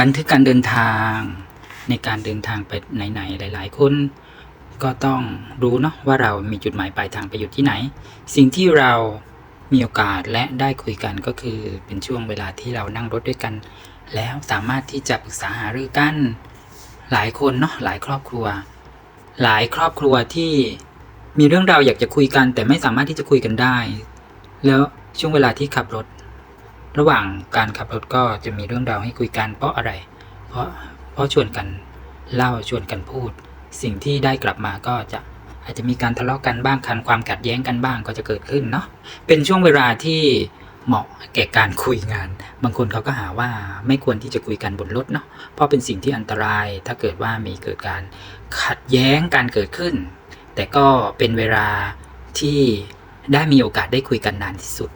บันทึกการเดินทางในการเดินทางไปไหนๆหลาย ๆ คนก็ต้องรู้เนาะว่าเรามีจุดหมายปลายทางไปอยู่ที่ไหน สิ่งที่เรามีโอกาสและได้คุยกันก็คือเป็นช่วงเวลาที่เรานั่งรถด้วยกัน แล้วสามารถที่จะปรึกษาหารือกันหลายคนเนาะหลายครอบครัว หลายครอบครัวที่มีเรื่องราวอยากจะคุยกัน แต่ไม่สามารถที่จะคุยกันได้ แล้วช่วงเวลาที่ขับรถ ระหว่างการขับรถก็จะมีเรื่องราวให้คุยกันเพราะอะไร เพราะเพราะชวนกันเล่าชวนกันพูด สิ่งที่ได้กลับมาก็จะอาจจะมีการทะเลาะกันบ้างคันความขัดแย้งกันบ้างก็จะเกิดขึ้นเนาะเป็นช่วงเวลาที่เหมาะแก่การคุยงาน บางคนเขาก็หาว่าไม่ควรที่จะคุยกันบนรถเนาะเพราะเป็นสิ่งที่อันตรายถ้าเกิดว่ามีเกิดการขัดแย้งการเกิดขึ้น แต่ก็เป็นเวลาที่ได้มีโอกาสได้คุยกันนานที่สุด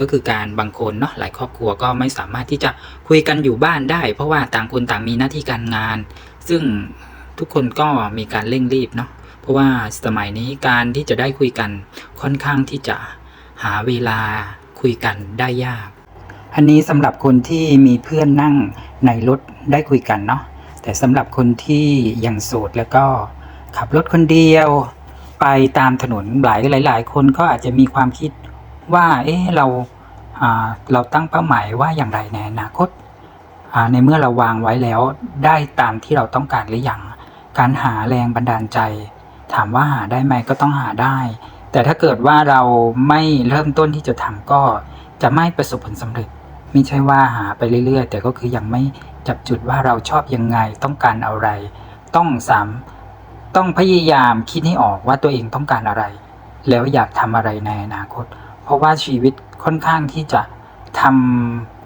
ก็คือการบางคนเนาะหลายครอบครัวก็ไม่สามารถที่จะคุยกันอยู่บ้านได้ เพราะว่าต่างคนต่างมีหน้าที่การงาน ซึ่งทุกคนก็มีการเร่งรีบเนาะเพราะว่าสมัยนี้การที่จะได้คุยกันค่อนข้างที่จะหาเวลาคุยกันได้ยาก อันนี้สำหรับคนที่มีเพื่อนนั่งในรถได้คุยกันเนาะแต่สำหรับคนที่ยังโสดแล้วก็ขับรถคนเดียว ไปตามถนนหลายหลาย ๆ คนก็อาจจะมีความคิด ว่าเอ๊ะเราเราตั้งเป้าหมายว่าอย่างไรในอนาคตในเมื่อเราวางไว้แล้วได้ตามที่เราต้องการหรือยังการหาแรงบันดาลใจ ถามว่าหาได้ไหมก็ต้องหาได้ แต่ถ้าเกิดว่าเราไม่เริ่มต้นที่จะทำก็จะไม่ประสบผลสำเร็จ ไม่ใช่ว่าหาไปเรื่อยๆ แต่ก็คือยังไม่จับจุดว่าเราชอบยังไงต้องการอะไร ต้องสามต้องพยายามคิดให้ออกว่าตัวเองต้องการอะไร แล้วอยากทำอะไรในอนาคต ราะว่าชีวิตค่อนข้างที่จะท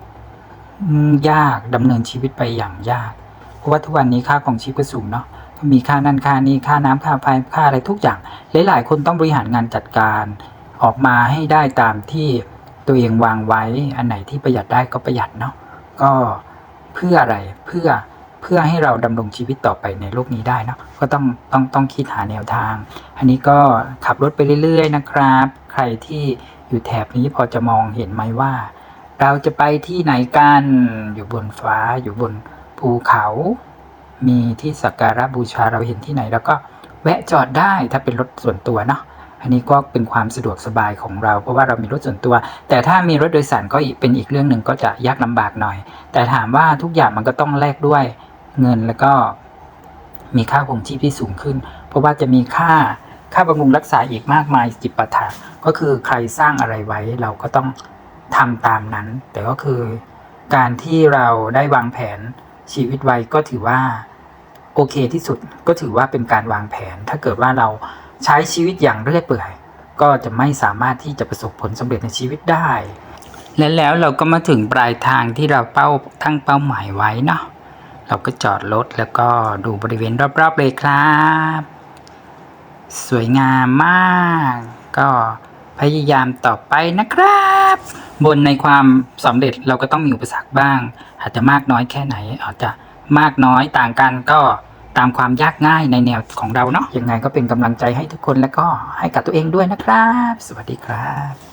ำยากดำเนินชีวิตไปอย่างยาก เพราะว่าทุกวันนี้ค่าของชีพก็สูงเนาะก็มีค่านั่นค่านี้ค่าน้ำค่าไฟค่าอะไรทุกอย่าง หลาย ๆ คนต้องบริหารงานจัดการออกมาให้ได้ตามที่ตัวเองวางไว้ อันไหนที่ประหยัดได้ก็ประหยัดเนาะก็เพื่ออะไรเพื่อเพื่อให้เราดำรงชีวิตต่อไปในโลกนี้ได้เนาะก็ต้องต้องต้องคิดหาแนวทาง อันนี้ก็ขับรถไปเรื่อย ๆ นะครับ รที่อยู่แถบนี้พอจะมองเห็นไหมว่า เราจะไปที่ไหนกันอยู่บนฟ้าอยู่บนภูเขา มีที่สักการะบูชาเราเห็นที่ไหนแล้วก็แวะจอดได้ถ้าเป็นรถส่วนตัวเนาะอันนี้ก็เป็นความสะดวกสบายของเรา เพราะว่าเรามีรถส่วนตัว แต่ถ้ามีรถโดยสารก็เป็นอีกเรื่องหนึ่งก็จะยากลำบากหน่อย แต่ถามว่าทุกอย่างมันก็ต้องแลกด้วยเงินแล้วก็มีค่าคงชีพที่สูงขึ้น เพราะว่าจะมีค่า ค่าบำรุงรักษาอีกมากมายจิปาถะก็คือใครสร้างอะไรไว้เราก็ต้องทำตามนั้น แต่ก็คือการที่เราได้วางแผนชีวิตไว้ก็ถือว่าโอเคที่สุดก็ถือว่าเป็นการวางแผน ถ้าเกิดว่าเราใช้ชีวิตอย่างเรื่อยเปื่อย ก็จะไม่สามารถที่จะประสบผลสำเร็จในชีวิตได้ และแล้วเราก็มาถึงปลายทางที่เราเป้าตั้งเป้าหมายไว้เนาะเราก็จอดรถแล้วก็ดูบริเวณรอบๆเลยครับ สวยงามมาก ก็พยายามต่อไปนะครับ บนในความสำเร็จเราก็ต้องมีอุปสรรคบ้าง อาจจะมากน้อยแค่ไหน อาจจะมากน้อยต่างกันก็ตามความยากง่ายในแนวของเราเนาะยังไงก็เป็นกำลังใจให้ทุกคนแล้วก็ให้กับตัวเองด้วยนะครับ สวัสดีครับ